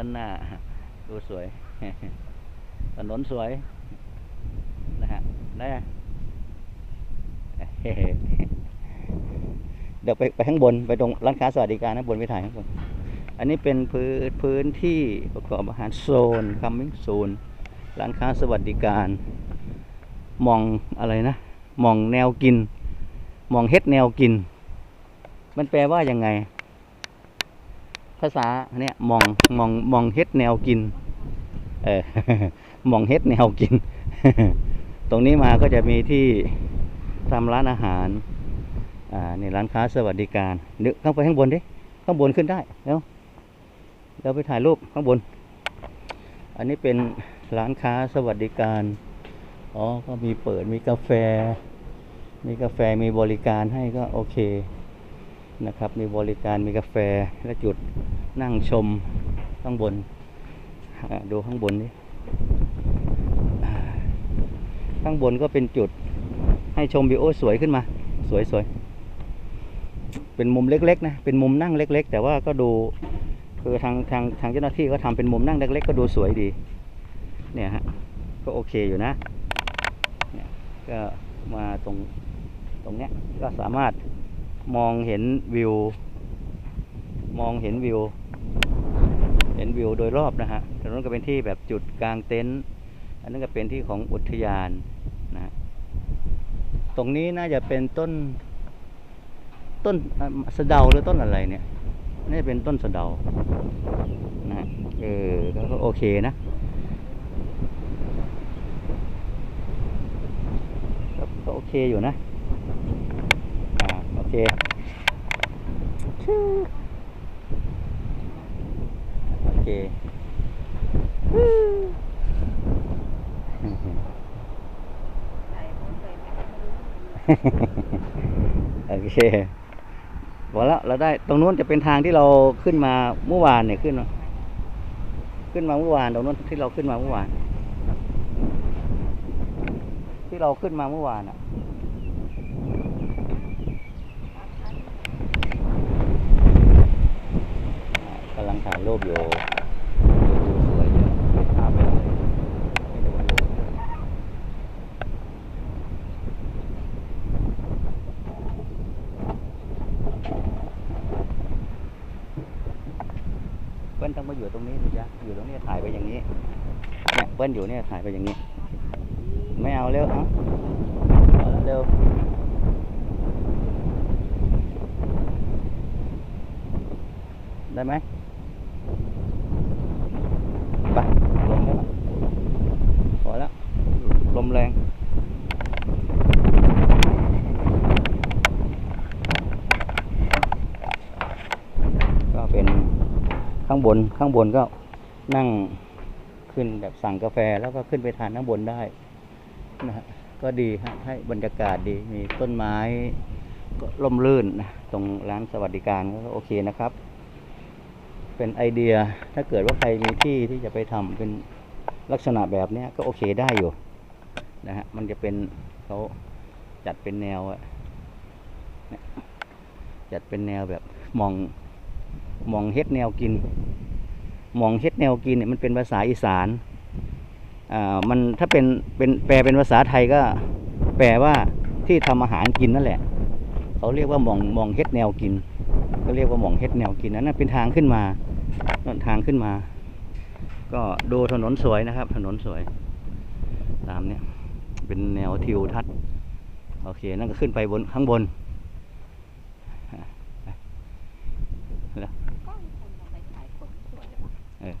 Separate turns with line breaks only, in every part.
ด้านหน้า ดูสวย ถนนสวย นะฮะได้เดี๋ยวไปไปข้างบนไปตรงร้านค้าสวัสดิการนะบนไปถ่ายข้างบน อันนี้เป็นพื้นพื้นที่ประกอบอาหารโซนคัมมิ่งโซนร้านค้าสวัสดิการ มองอะไรนะ มองแนวกิน มองเฮ็ดแนวกิน มันแปลว่ายังไง ภาษาเนี่ยมองมองมองเฮ็ดแนวกิน เออมองเฮ็ดแนวกิน ตรงนี้มาก็จะมีที่ทำร้านอาหารอ่าในร้านค้าสวัสดิการเดี๋ยวต้องไปข้างบนดิข้างบนขึ้นได้เดี๋ยวเดี๋ยวไปถ่ายรูปข้างบน อันนี้เป็นร้านค้าสวัสดิการอ๋อก็มีเปิดมีกาแฟ มีกาแฟมีบริการให้ก็โอเค นะครับ มีบริการมีกาแฟและจุดนั่งชมข้างบน ดูข้างบนนี่ข้างบนก็เป็นจุดให้ชมวิวโอสวยขึ้นมา สวยสวยเป็นมุมเล็กๆนะเป็นมุมนั่งเล็ก ๆ แต่ว่าก็ดูคือทางทางทางเจ้าหน้าที่ก็ทำเป็นมุมนั่งเล็กๆก็ดูสวยดี เนี่ยฮะก็โอเคอยู่นะเนี่ยก็มาตรงตรงเนี้ยก็สามารถ มองเห็นวิว มองเห็นวิว เห็นวิวโดยรอบนะฮะตรงนั้นก็เป็นที่แบบจุดกลางเต็นท์อันนั้นก็เป็นที่ของอุทยานนะฮะตรงนี้น่าจะเป็นต้น ต้นสะเดาหรือต้นอะไรเนี่ยน่าจะเป็นต้นสะเดานะฮะเออก็ก็โอเคนะก็โอเคอยู่นะ เคชิวโอเคฮู้โอเคพอแล้วเราได้ตรงนู้นจะเป็นทางที่เราขึ้นมาเมื่อวานเนี่ยขึ้นมาขึ้นมาเมื่อวานตรงนู้นที่เราขึ้นมาเมื่อวาน ที่เราขึ้นมาเมื่อวานอะ กำลังถ่ายรูปอยู่ดูสวยเลยภาพไปเลยเปิ้ลต้องมาอยู่ตรงนี้ดิจ๊ะอยู่ตรงนี้ถ่ายไปอย่างนี้เนี่ยเปิ้ลอยู่เนี่ยถ่ายไปอย่างนี้ ไม่เอาเร็วเอะเอาเร็วได้ไหม ไปลมได้ปะพอแล้วลมแรงก็เป็นข้างบนข้างบนก็นั่งขึ้นแบบสั่งกาแฟแล้วก็ขึ้นไปทานข้างบนได้นะฮะก็ดีฮะให้บรรยากาศดีมีต้นไม้ก็ร่มรื่นนะตรงร้านสวัสดิการก็โอเคนะครับ เป็นไอเดียถ้าเกิดว่าใครมีที่ที่จะไปทำเป็นลักษณะแบบเนี้ยก็โอเคได้อยู่นะฮะมันจะเป็นเขาจัดเป็นแนวอะจัดเป็นแนวแบบมองมองเฮ็ดแนวกิน มองเฮ็ดแนวกินเนี่ยมันเป็นภาษาอีสานอ่ามันถ้าเป็นเป็นแปลเป็นภาษาไทยก็ แปลว่าที่ทำอาหารกินนั่นแหละเขาเรียกว่ามองมองเฮ็ดแนวกิน ก็เรียกว่ามองเฮ็ดแนวกินนั่นเป็นทางขึ้นมา นั่นทางขึ้นมา ก็ดูถนนสวยนะครับ ถนนสวย ตามเนี้ยเป็นแนวทิวทัศน์โอเค นั่นก็ขึ้นไปบนข้างบนแล้ว
กล้องคนทำไมถ่ายคนสวยเลยวะ
เออ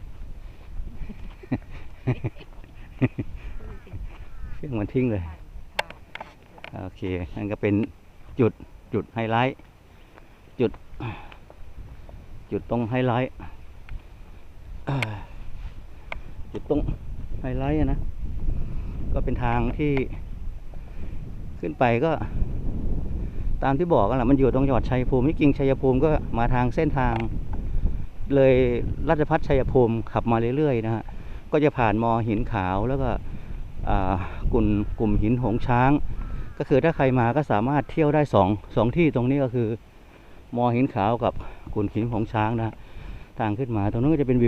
เครื่องมันทิ้งเลย โอเค นั่นก็เป็นจุดจุดไฮไลท์ จุด จุดตรงไฮไลท์อ่า จุดตรงไฮไลท์นะ ก็เป็นทางที่ขึ้นไปก็ ตามที่บอกกันแหละมันอยู่ตรงจังหวัดชัยภูมิที่จริงชัยภูมิก็มาทางเส้นทาง เลยราชพัฒชัยภูมิขับมาเรื่อยๆนะฮะก็จะผ่านมอหินขาวแล้วก็กลุ่มกลุ่มหินหงช้าง ก็คือถ้าใครมาก็สามารถเที่ยวได้สองสองที่ตรงนี้ก็คือ มอหินขาวกับกลุ่นหินของช้างนะฮะทางขึ้นมาตรงนั้นก็จะเป็นวิว